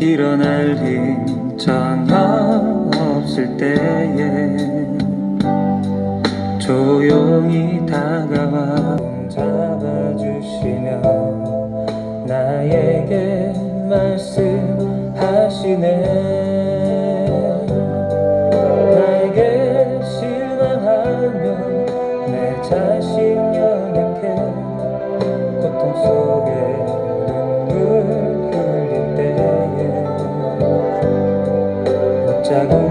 일어날 힘 전혀 없을 때에 조용히 다가와 손 잡아주시며 나에게 말씀하시네. 나에게 실망하며 내 자신 연약해 고통 속에 눈물 자국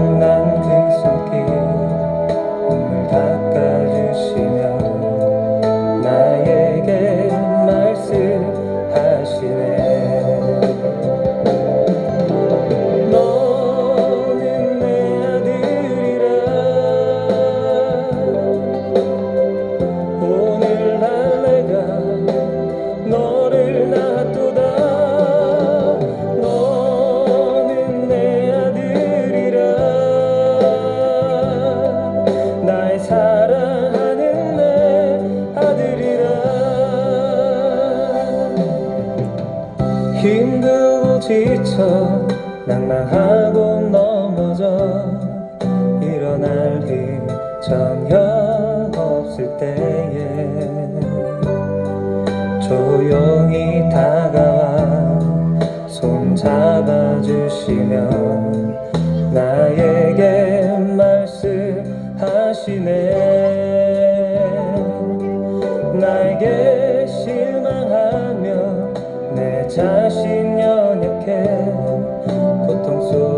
힘들고 지쳐 낙마하고 넘어져 일어날 힘 전혀 없을 때에 조용히 다가와 손 잡아주시며 나에게 말씀하시네. 나에게 시 자신 연약해 고통 속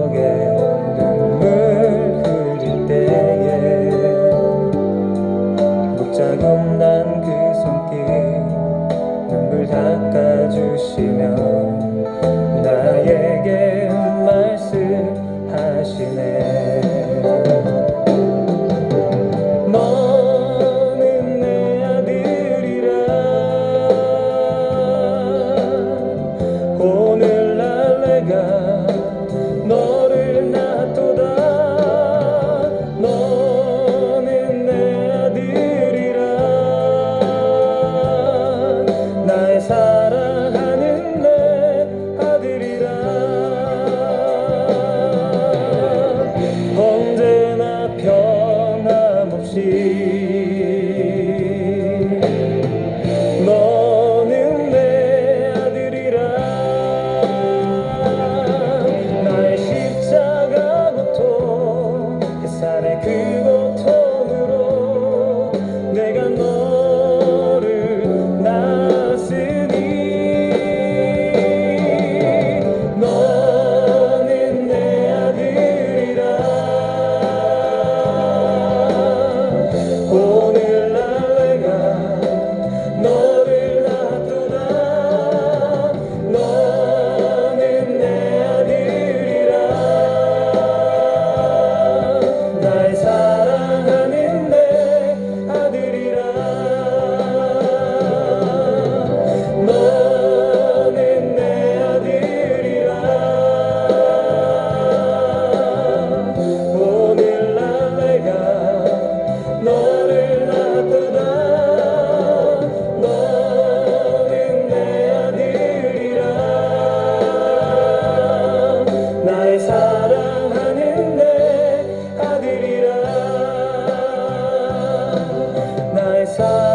sun.